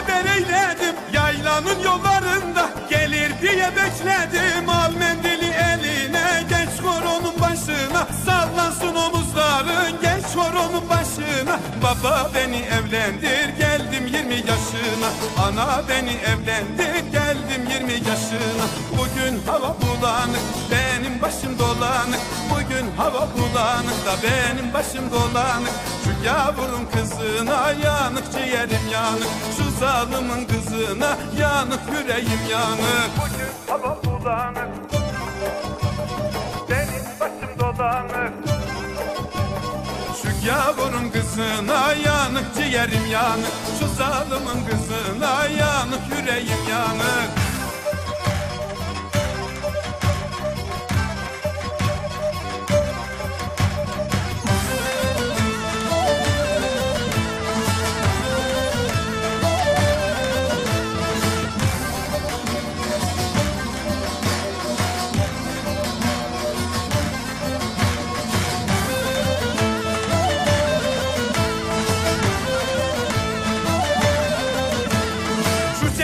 haber eyledim. Yaylanın yollarında gelir diye bekledim. Al mendili eline geç koronun başına. Sallansın omuzların geç koronun başına. Baba beni evlendir geldim 20 yaşına. Ana beni evlendir geldim 20 yaşına. Bugün hava bulanık benim başım dolanık. Bugün hava bulanık da benim başım dolanık. Şu yavrum kızına yanık ciğerim yanık. Şu zalimin kızına yanık yüreğim yanık. Bugün hava bulanık benim başım dolanık. Şu gavurun kızına yanık ciğerim yanık. Şu zalimin kızına yanık yüreğim yanık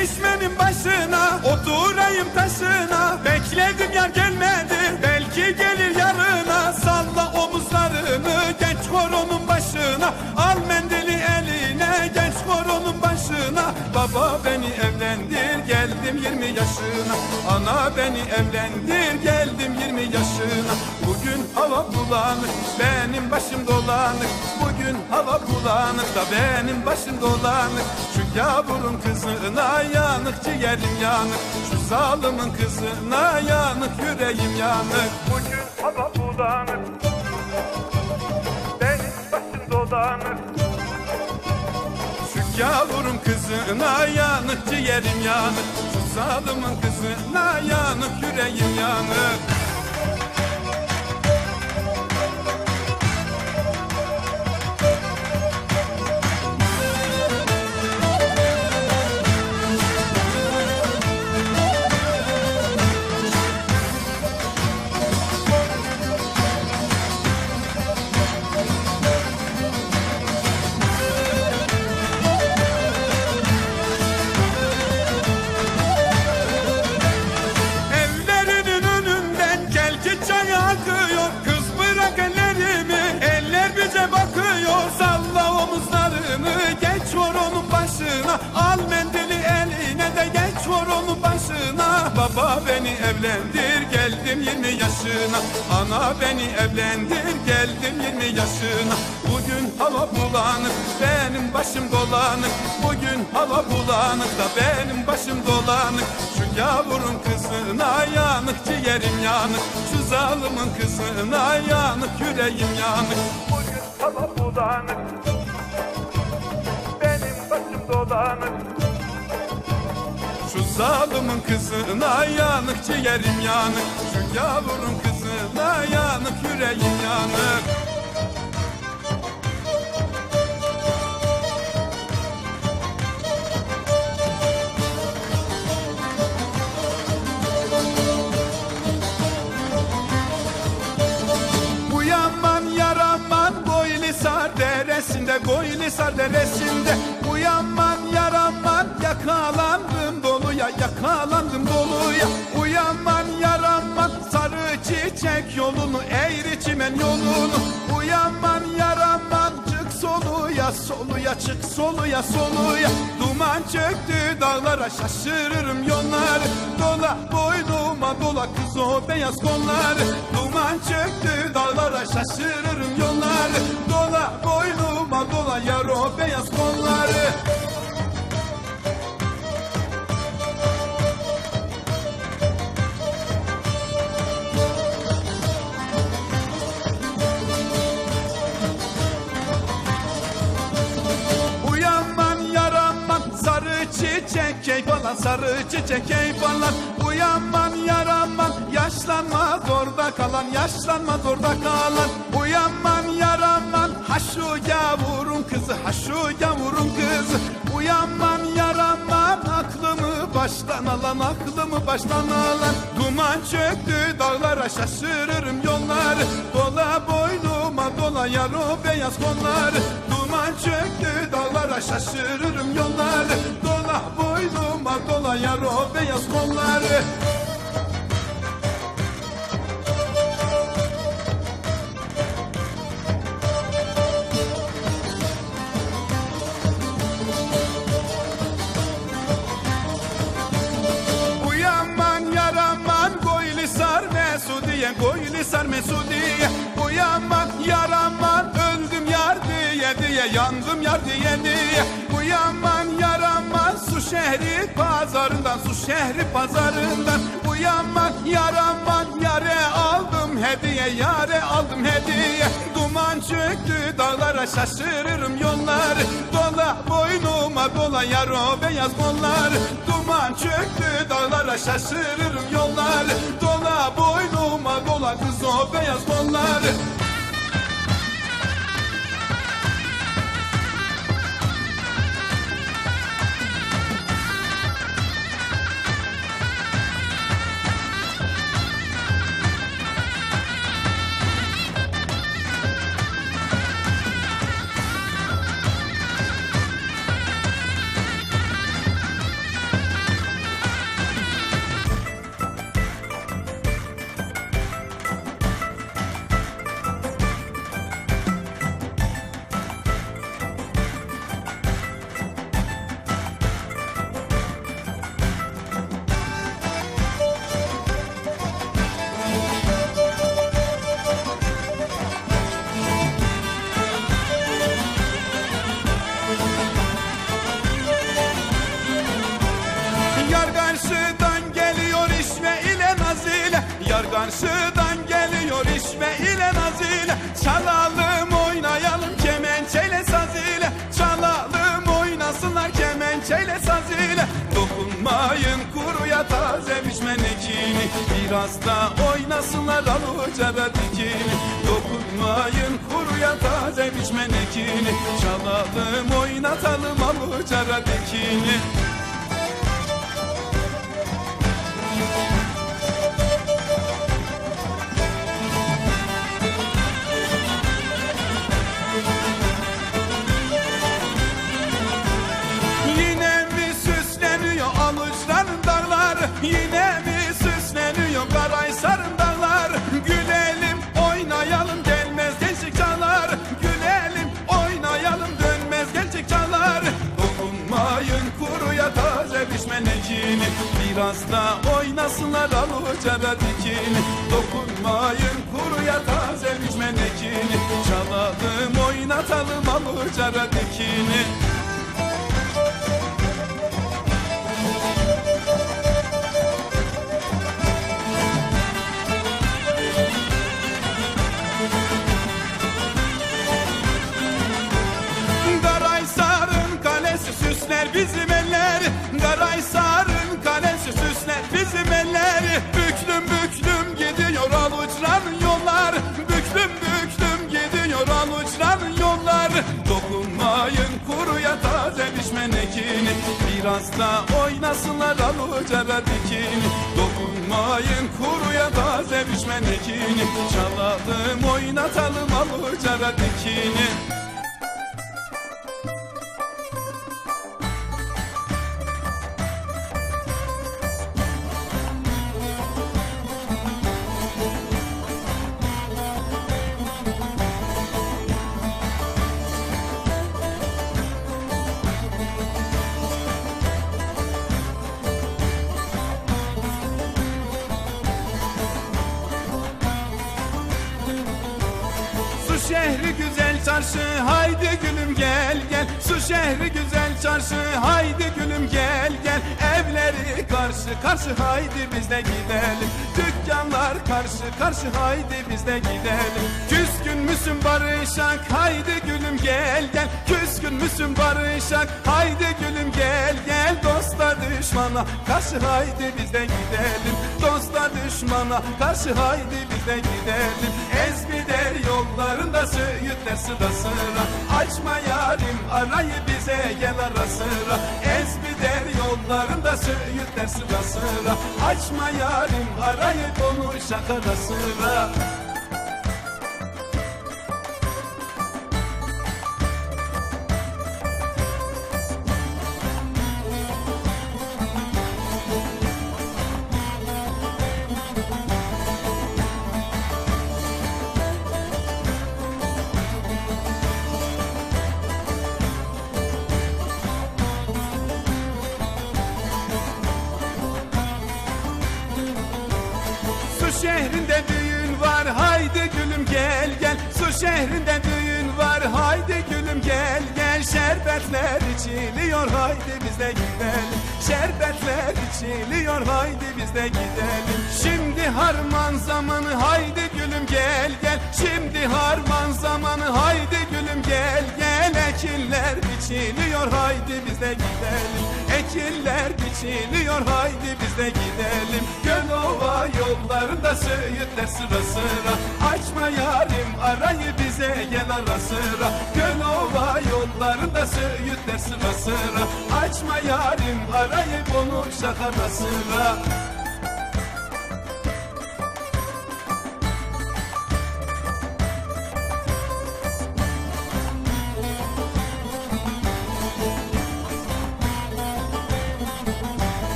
çeşmenin başına oturayım taşına. Bekledim yar gelmedi belki gelir yarına. Salla omuzlarını genç koronun başına. Al mendili eline genç koronun başına. Baba beni evlendir geldim 20 yaşına. Ana beni evlendir geldim 20 yaşına. Bugün hava bulanık benim başım dolanık. Bugün hava bulanık da benim başım dolanık. Şu yavrum kızına yanık ciğerim yanık. Şu zalimin kızına yanık yüreğim yanık. Bugün hava bulanık Benim başım dolanık. Yavrum kızına yanık ciğerim yanık zalimin kızına yanık yüreğim yanık evlendir geldim 20 yaşına. Ana beni evlendir geldim 20 yaşına. Bugün hava bulanık benim başım dolanık. Bugün hava bulanık da benim başım dolanık. Şu yavrum kızına yanık ciğerim yanık. Şu zalimin kızına yanık yüreğim yanık. Bugün hava bulanık zalimin kızına yanık ciğerim yanık. Şu yavrum kızına yanık yüreğim yanık. Uyanman yaraman Goylisar deresinde Goylisar deresinde. Uyanman yaraman Yakalandım doluya Yakalandım doluya. Uyanman yaraman Sarı çiçek yolunu Eğri çimen yolunu. Uyanman yaraman Çık soluya soluya çık soluya soluya. Duman çöktü dağlara şaşırırım yolları. Dola boynuma dola kız o beyaz kolları. Duman çöktü dağlara şaşırırım yolları. Dola boynuma falan sarı çiçek ey Uyanman yaraman yaşlanma orada kalan. Yaşlanma orada kalan. Uyanman yaraman ha şu yavrum kızı ha şu yavrum kızı. Uyanman baştan alan aklımı baştan alan. Duman çöktü dağlara şaşırırım yolları Dola boynuma dola yar beyaz kolları Duman çöktü dağlara şaşırırım yolları Dola boynuma dola yar beyaz kolları diye Koyunu sar Mesudiye. Uyanman yaraman öldüm yar diye diye Yandım yar diye diye. Uyanman yaraman su şehri pazarından Su şehri pazarından Uyanman yaraman yare aldım hediye Yare aldım hediye. Duman çöktü dağlara şaşırırım yollar. Dola boynuma dola yar o beyaz kollar. Duman çöktü dağlara şaşırırım yollar. Dola boynuma dola kız o beyaz kollar Biraz da oynasınlar alucara dikini Dokunmayın kuruya taze biçmen ekini Çalalım oynatalım alucara dikini alucara dikini Dokunmayın kuruya taze biçmen ekini Çalalım oynatalım alucara dikini da oynasınlar alucara dikini Dokunmayın kuruya taze biçmen ekini Çalalım oynatalım alucara dikini şehri güzel çarşı haydi gülüm gel gel Evleri karşı karşı haydi biz de gidelim. Dükkanlar karşı karşı haydi biz de gidelim. Küskün müsün barışak? Haydi gülüm gel gel. Küskün müsün barışak? Haydi gülüm gel gel. Dosta düşmana karşı haydi biz de gidelim. Dosta düşmana karşı haydi biz de gidelim. Ezmider yollarında söğütler sıra sıra. Açma yarim arayı bize gel ara sıra. Ezmider yollarında söğütler sıra sıra. Açma yarim arayı konuşak ara sıra şehrinde düğün var. Haydi gülüm gel gel. Şerbetler içiliyor. Haydi biz de gidelim. Şerbetler içiliyor. Haydi biz de gidelim. Şimdi harman zamanı. Haydi gülüm gel gel. Şimdi harman zamanı. Haydi gülüm gel gel Ekinler biçiliyor haydi biz de gidelim. Ekinler biçiliyor haydi biz de gidelim. Göl ova yollarında söğütler sıra sıra. Açma yarim arayı bize gel ara sıra. Göl ova yollarında söğütler sıra sıra. Açma yarim arayı konuşak ara sıra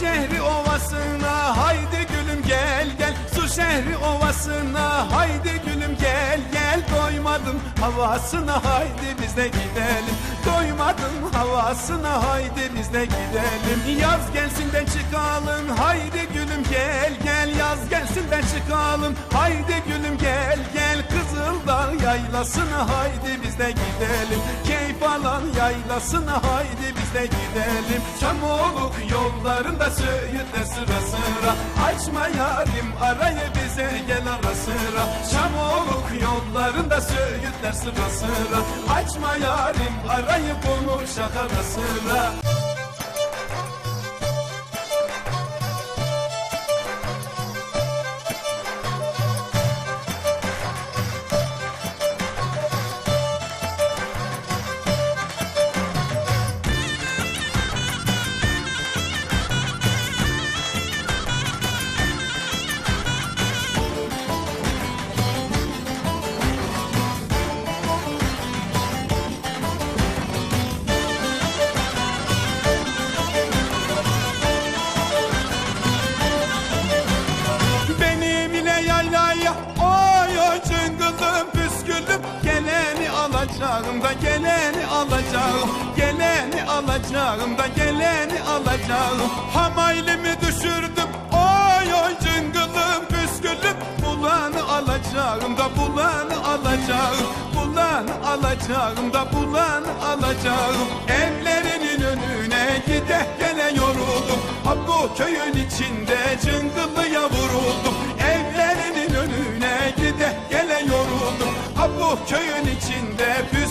Şehri ovasına haydi gülüm gel gel. Su şehri ovasına haydi gülüm gel gel. Doymadım havasına haydi biz de gidelim Doymadım havasına haydi biz de gidelim. Yaz gelsin de çıkalım haydi gülüm gel gel. Yaz gelsin de çıkalım haydi gülüm gel gel. Kızıldağ yaylasına haydi biz de gidelim. Keyif alan yaylasına haydi biz de gidelim. Çamoluk yollarında söğütle sıra sıra. Açma yarim arayı bize gel ara sıra. Çamoluk yollarında söğütler sıra sıra. Açma yarim arayı konuşak ara sıra alacağım da geleni alacağım. Hamaylimi düşürdüm. Oy oy çıngıldım püsküldüm Bulanı alacağım da bulanı alacağım. Bulanı alacağım da bulanı alacağım. Evlerinin önüne gide gele yoruldum. Ha bu köyün içinde cıngıllıya vuruldum. Evlerinin önüne gide gele yoruldum. Ha bu köyün içinde püsküllüye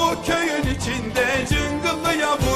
bu köyün içinde cıngıllıya vuruldum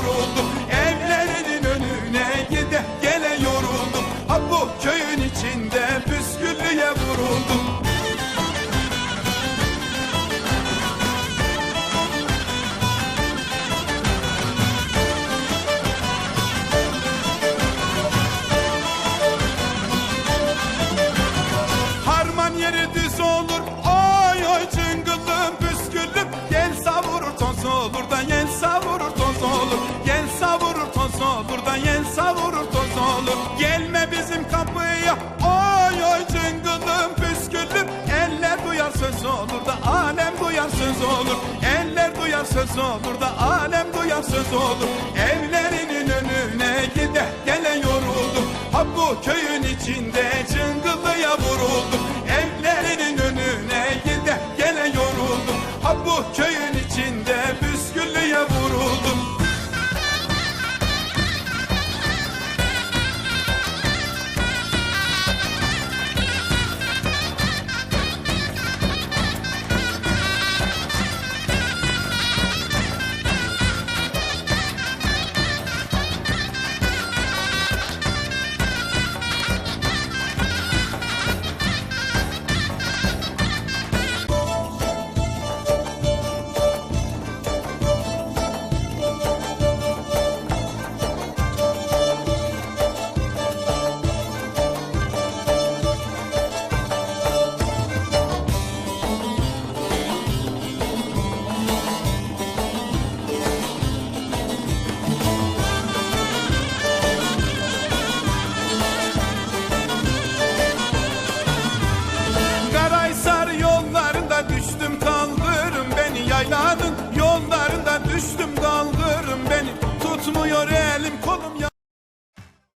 söz olur da Alem duyar söz olur. Evlerinin önüne gide gele yoruldum. Ha bu köyün içinde